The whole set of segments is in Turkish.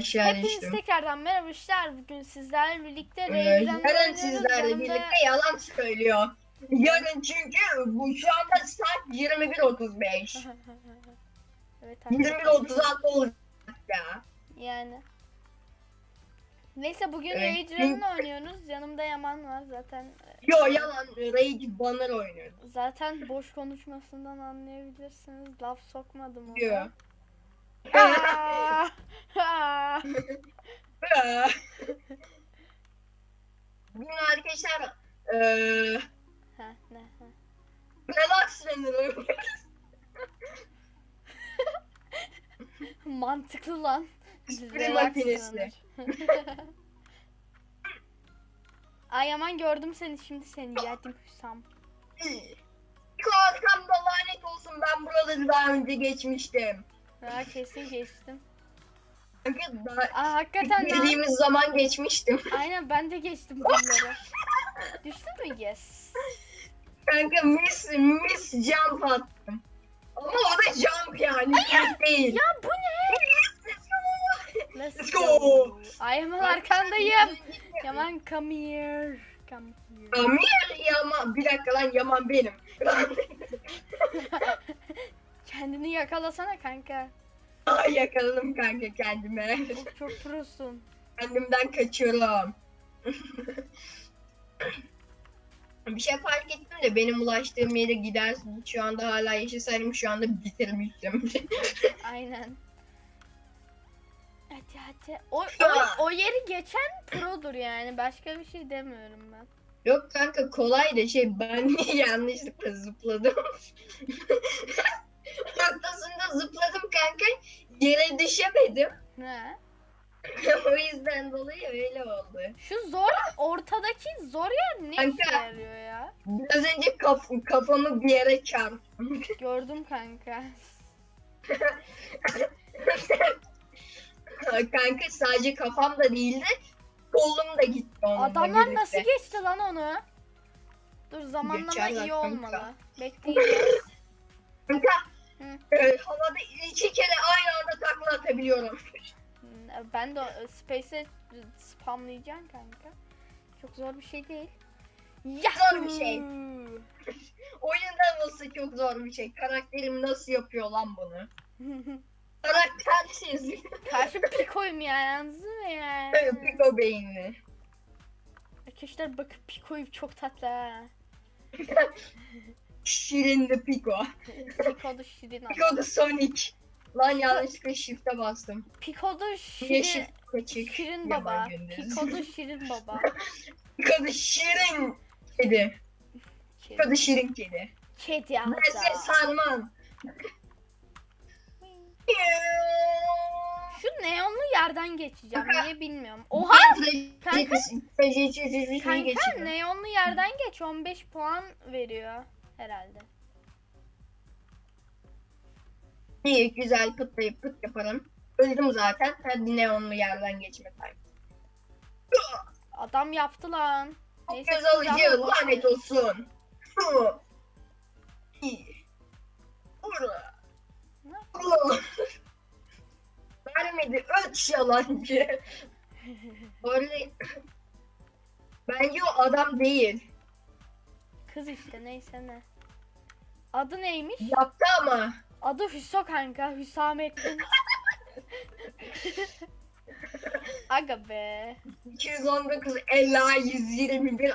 Aşağı Hepiniz düştüm. tekrardan merhaba işler. Bugün sizlerle birlikte Ee, yarın sizlerle birlikte yalan söylüyor. Yarın çünkü bu şu anda saat 21.35. evet arkadaşlar. 21.36 olacak ya. Yani. Neyse bugün Evet. Rage Run'la oynuyoruz. Yanımda Yaman var zaten. Yo yalan Rage Banner oynuyordu. Zaten boş konuşmasından anlayabilirsiniz. Laf sokmadım ona. Yo. Bugün arkadaşlar eee Ha, ne, ha. Relax oynuyoruz. Mantıklı lan. Relax makinesi. runner. Ay Yaman gördüm seni şimdi seni yedim Hüsam. Kalkamda lanet olsun ben buraları daha önce geçmiştim. Ha kesin geçtim. Aa hakikaten girdiğimiz zaman geçmiştim. Aynen ben de geçtim bunları. Düştün mü? Yes. Kanka miss miss jump attım. Ama o da jump yani jump değil. Ya bu ne? Let's Let's go. go. Ay arkandayım. Yaman come here. Come here. Amir Yaman. Bir dakika lan Yaman benim. Kendini yakalasana kanka. Ay yakaladım kanka kendime. Çok, çok prosun. Kendimden kaçıyorum. bir şey fark ettim de benim ulaştığım yere gidersin. Şu anda hala yaşasaydım şu anda bitirmiştim. Aynen. Hadi hadi. O, o, o yeri geçen produr yani. Başka bir şey demiyorum ben. Yok kanka kolay da şey ben yanlışlıkla zıpladım. Ortasında zıpladım kanka. Yere düşemedim. Ne? o yüzden dolayı öyle oldu. Şu zor ortadaki zor yer ne işe Kanka. yarıyor ya? Biraz önce kaf- kafamı bir yere çarptım. Gördüm kanka. kanka sadece kafam da değildi. Kolum da gitti onunla Adamlar birlikte. nasıl geçti lan onu? Dur zamanlama Geçerler iyi kanka. olmalı. Bekleyeceğiz. Kanka. E, havada iki kere aynı anda takla atabiliyorum. Hmm, ben de o- Space'e spamlayacağım kanka. Çok zor bir şey değil. Zor bir şey. Oyunda nasıl çok zor bir şey. Karakterim nasıl yapıyor lan bunu? Karaktersiz. Karşı Pico'yum ya yalnız mı ya? Pico beyinli. Arkadaşlar bakın Pico'yu çok tatlı ha. Şirindi Pico. Pico da şirin ama. Pico da Sonic. Lan yanlışlıkla shift'e bastım. Pico da Niye şirin, shift kaçık? şirin Yaman baba. Pico da şirin baba. Pico da şirin kedi. Pico da şirin kedi. Kedi Neyse hatta. sarman. Şu neonlu yerden geçeceğim. Niye bilmiyorum. Oha! Kanka- Kanka neonlu yerden geç 15 puan veriyor herhalde. İyi güzel pıtlayıp pıt yaparım. Öldüm zaten. Hadi neonlu yerden geçme time. Adam yaptı lan. Neyse, Göz alıcı lanet olsun. Vermedi öt yalancı. Öyle. Bence o adam değil. Kız işte neyse ne. Adı neymiş? Yaptı ama. Adı Hüso kanka. Hüsamettin. Aga be. 219 Ela 121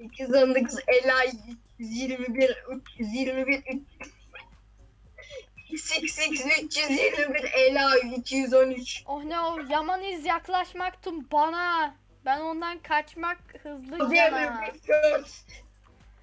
219 Ela 121 321 XX 321 Ela 213 oh no. Yaman iz yaklaşmaktım bana. Ben ondan kaçmak Diğer bir göz.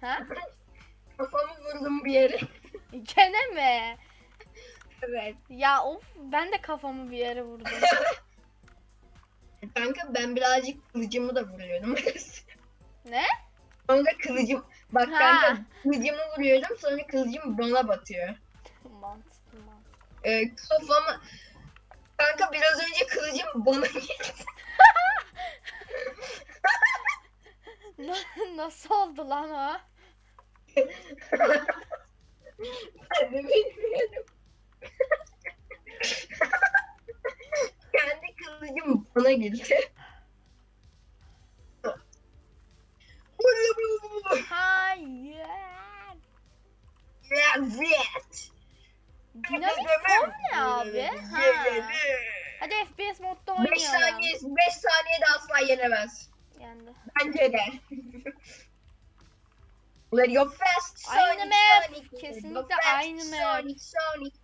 Ha? Kafamı vurdum bir yere. Gene mi? Evet. Ya of ben de kafamı bir yere vurdum. Kanka ben birazcık kılıcımı da vuruyordum. ne? Sonra kılıcım bak Ha. kanka kılıcımı vuruyorum sonra kılıcım bana batıyor. Mantıklı mantıklı. Ee, kafamı kanka biraz önce kılıcım bana geldi. Nasıl oldu lan o? ben de bilmiyorum. Kendi kılıcım bana gitti. Hayır. Evet. Dinamik form ne abi? Ha. Hadi FPS modda 5 oynuyorum. saniye, 5 saniyede asla yenemez. Yendi. Bence de. Let your fast Aynı Sonic, map. Sonic, Kesinlikle fast aynı map. Sonic, Sonic.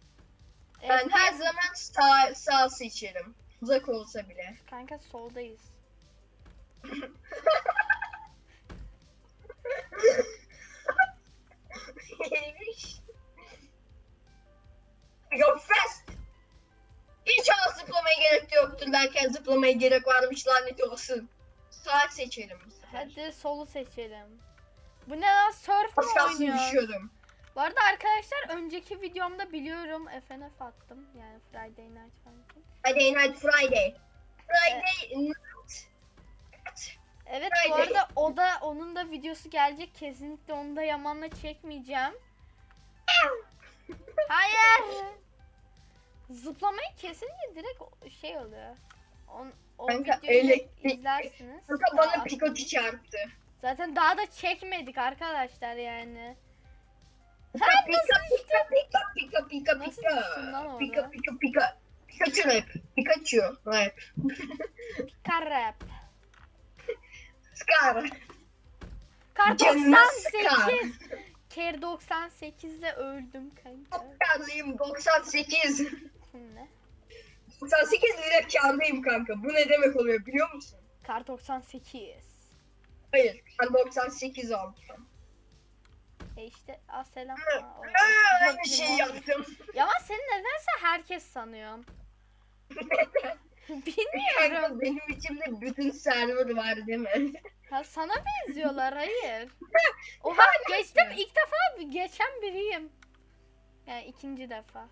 Ben her zaman sağ, sağ seçerim. Uzak olsa bile. Kanka soldayız. Your fast. Hiç az zıplamaya gerek yoktu derken zıplamaya gerek varmış lanet olsun. Sağ seçelim. Hadi solu seçelim. Bu ne lan surf Az mu kalsın oynuyor? düşüyordum. Bu arada arkadaşlar önceki videomda biliyorum FNF attım. Yani Friday Night Funkin'. Friday Night Friday. Friday Night. Evet bu Friday. arada o da onun da videosu gelecek. Kesinlikle onu da Yaman'la çekmeyeceğim. Hayır. Zıplamayı kesinlikle direkt şey oluyor. On, o Kanka, videoyu elektrik- izlersiniz. Kanka bana Aa, Pikachu çarptı. Zaten daha da çekmedik arkadaşlar yani. Pika pika pika pika pika pika Nasıl pika. düştün lan orada? Pika pika pika. Pikachu rap. Pikachu rap. Karep. Scar. Kar Canına 98. Ker 98'de öldüm kanka. Kârdayım 98. Ne? 98 lira kârdayım kanka. Bu ne demek oluyor biliyor musun? Kar 98. Hayır. Ben 98 aldım. E işte aa selam. Aa, dört bir şey yaptım. Ya ama seni nedense herkes sanıyorum. Bilmiyorum. Kanka benim içimde bütün server var değil mi? Ha, sana benziyorlar hayır. Oha geçtim ilk defa geçen biriyim. Yani ikinci defa.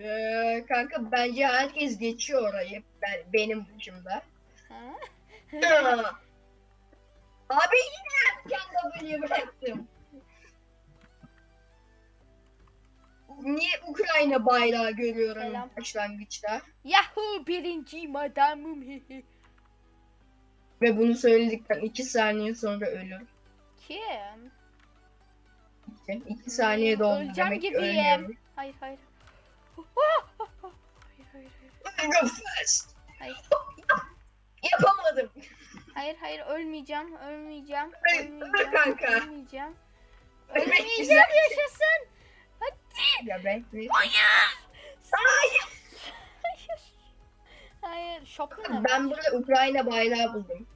Ee, kanka bence herkes geçiyor orayı. Ben, benim dışımda. Ha? Abi yine erken W'yi bıraktım. Niye Ukrayna bayrağı görüyorum Selam. başlangıçta? Yahoo birinci madamım. Ve bunu söyledikten 2 saniye sonra ölür. Kim? 2 saniye doldu Öleceğim demek ki gibiyim. ölmüyorum. Hayır hayır. Hayır hayır hayır. Go fast. Hayır. Yapamadım. Hayır hayır ölmeyeceğim, ölmeyeceğim, Öl- ölmeyeceğim, öl kanka. ölmeyeceğim. Ölmeyeceğim yaşasın. Hadi. Ya ben Hayır. Hayır. Hayır. Hayır. Şok ne? Ben burada Ukrayna bayrağı buldum.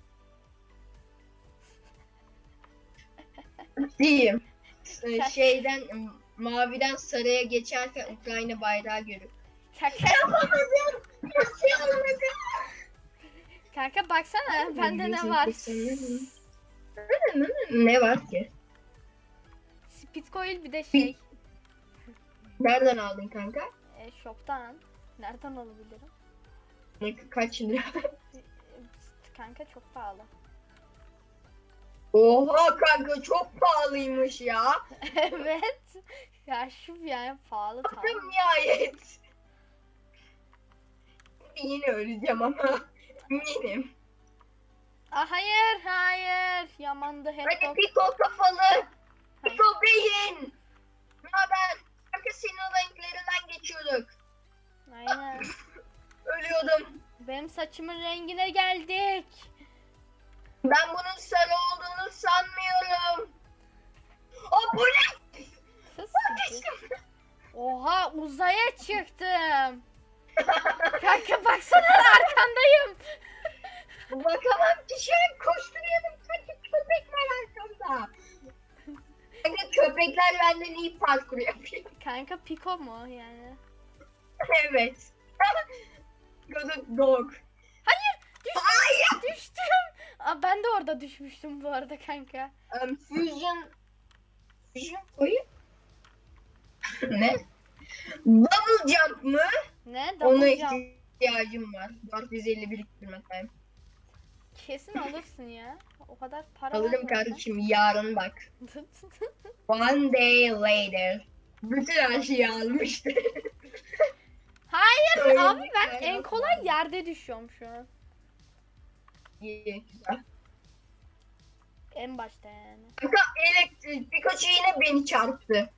Diyeyim. Ee, Şeyden maviden sarıya geçerken Ukrayna bayrağı görüp. Yapamadım. Nasıl yapamadım? Kanka baksana bende ne var? Ne var ki? Speed coil bir de şey. Nereden aldın kanka? E, shop'tan. Nereden alabilirim? Ne, kaç lira? E, Kanka çok pahalı. Oha kanka çok pahalıymış ya. evet. Ya şu yani pahalı. Bakın nihayet. Yine öleceğim ama. Eminim. Aa, hayır hayır. Yamandı hep Hadi. Pico kafalı. Pico beyin. Ne haber? Kanka senin o renklerinden geçiyorduk. Aynen. Ölüyordum. Benim saçımın rengine geldik. Ben bunun sarı olduğunu sanmıyorum. O bu ne? Oha uzaya çıktım. Kanka baksana arkandayım. Bakamam ki şu an koşturuyordum. Sanki köpekler arkamda. Kanka köpekler benden iyi parkur yapıyor. Kanka Piko mu yani? evet. Good dog. Hayır düştüm. Hayır. Düştüm. Aa, ben de orada düşmüştüm bu arada kanka. Um, fusion. Fusion koyu. ne? Double jump mı? Ne? Ona Double jump. ihtiyacım var. 450 biriktirmekten. Kesin alırsın ya. O kadar para Alırım var kardeşim yarın bak. One day later. Bütün her şeyi almıştı. Hayır Öyle abi bir ben şey en yok. kolay yerde düşüyorum şu an. İyi güzel. En başta yani. Kanka elektrik Pikachu yine beni çarptı.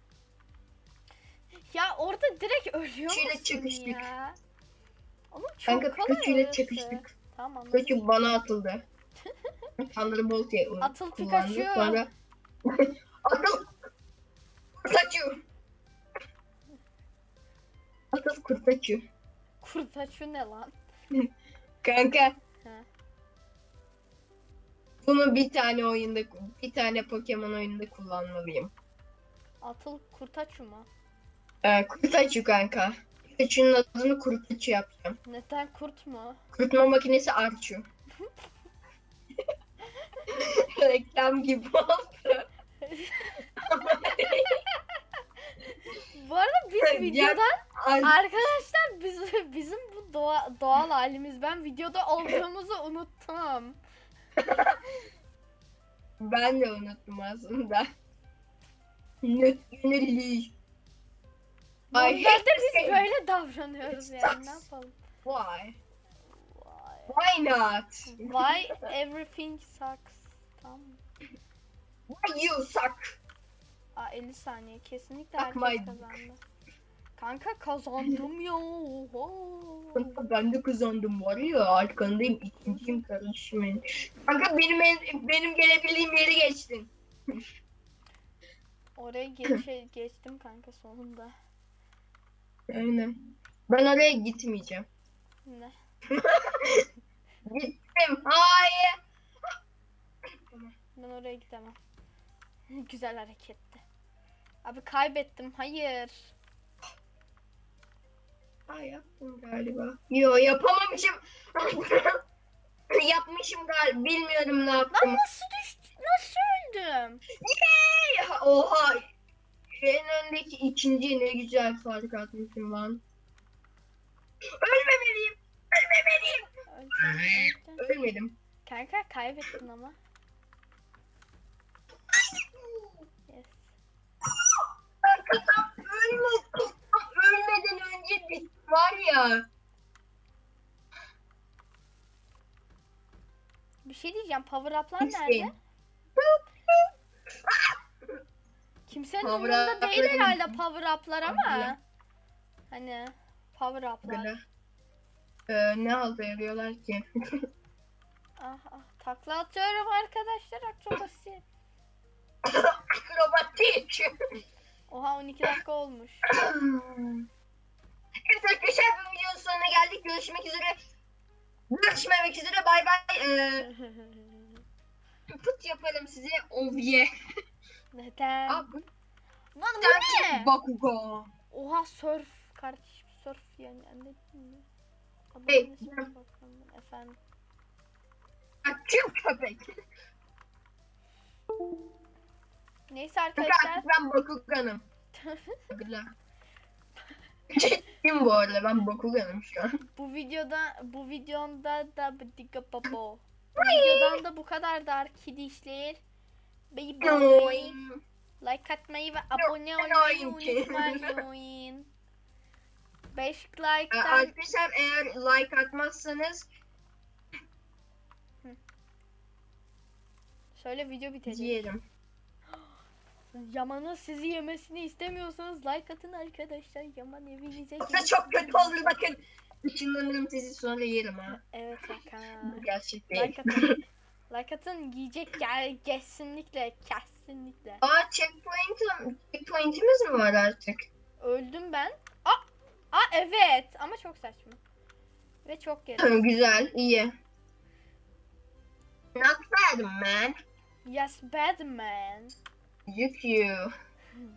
Ya orada direkt ölüyor Şöyle musun çakıştık. ya? Oğlum çok Kanka kolay Pikachu ile orası. çakıştık. Tamam anladım. Pikachu bana atıldı. Thunderbolt diye Atıl kullandı. Pikachu. Sonra... Atıl Pikachu. Atıl Pikachu. Kurtaçu ne lan? Kanka. He. Bunu bir tane oyunda, bir tane Pokemon oyunda kullanmalıyım. Atıl kurtaçu mu? Ee, Kurtaçu kanka. Pikachu'nun adını Kurtaçu yapacağım. Neden kurt mu? Kurutma makinesi Archu. Reklam gibi oldu. Bu arada biz videodan Ar- arkadaşlar biz bizim bu doğa, doğal halimiz. Ben videoda olduğumuzu unuttum. ben de unuttum aslında. Ay, Normalde biz böyle davranıyoruz yani ne yapalım. Why? Why? Why not? Why everything sucks? Tamam. Why you suck? Aa 50 saniye kesinlikle Suck herkes my dick. kazandı. Kanka kazandım ya. Oho. Kanka ben de kazandım var ya arkandayım ikinciyim kardeşimin. Kanka benim en- benim gelebildiğim yeri geçtin. Oraya geçe, geçtim kanka sonunda. Aynen. Ben oraya gitmeyeceğim. Ne? Gittim. Hayır. Ben oraya gidemem. Güzel hareketti. Abi kaybettim. Hayır. Ay yaptım galiba. Yo yapamamışım. Yapmışım galiba. Bilmiyorum ne Lan yaptım. nasıl düştü? Nasıl öldüm? Yay! Oha. En öndeki ikinci ne güzel fark atmışım lan. Ölmemeliyim. Ölmemeliyim. Öldüm. Ölmedim. Kanka kaybettin ama. Yes. Kanka. Tam ölmeden önce bit var ya. Bir şey diyeceğim. Power up'lar nerede? Kimsenin Power umurunda değil herhalde bilmiyorum. power up'lar ama. Öyle. Hani power up'lar. Böyle. Ee, ne halde yarıyorlar ki? Ah ah takla atıyorum arkadaşlar akrobasi. Akrobatik. Oha 12 dakika olmuş. Evet arkadaşlar bu videonun sonuna geldik. Görüşmek üzere. Görüşmemek üzere. Bay bay. Ee, put yapalım size. Ovye. Neden? Aa, bu Lan bu ne? Bakugan. Oha surf kardeşim surf yani anladın mı? Hey. Efendim. Açım köpek. Neyse arkadaşlar. ben Bakugan'ım. Ciddiyim bu arada ben Bakugan'ım şu an. bu videoda bu videonda da bıdıka babo. Bu videodan da bu kadar da arkadaşlar. Bye bye. Like atmayı ve abone olmayı unutmayın. 5 Ee, like'tan Arkadaşlar eğer like atmazsanız şöyle video bitecek. yerim. Yaman'ın sizi yemesini istemiyorsanız like atın arkadaşlar. Yaman evinize Yoksa çok kötü olur bakın. Işınlanırım sizi sonra yerim ha. Evet Hakan. Gerçek değil. Like atın. like atın yiyecek gel kesinlikle kesinlikle. Aa checkpoint, checkpoint'imiz mi var artık? Öldüm ben. Aa, aa evet ama çok saçma. Ve çok. Tamam güzel, iyi. Not bad man. Yes bad man. Look you.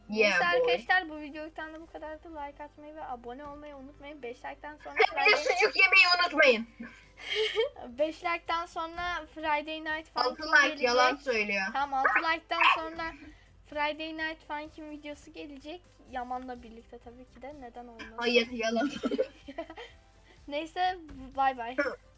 Neyse Yeah boy. arkadaşlar bu videodan da bu kadardı. Like atmayı ve abone olmayı unutmayın. 5 like'tan sonra Bir de sucuk yemeyi unutmayın. 5 like'tan sonra Friday Night 6 Funkin like gelecek. yalan söylüyor. Tamam 6 like'tan sonra Friday Night Funkin videosu gelecek. Yaman'la birlikte tabii ki de neden olmaz. Hayır yalan. Neyse bay bay.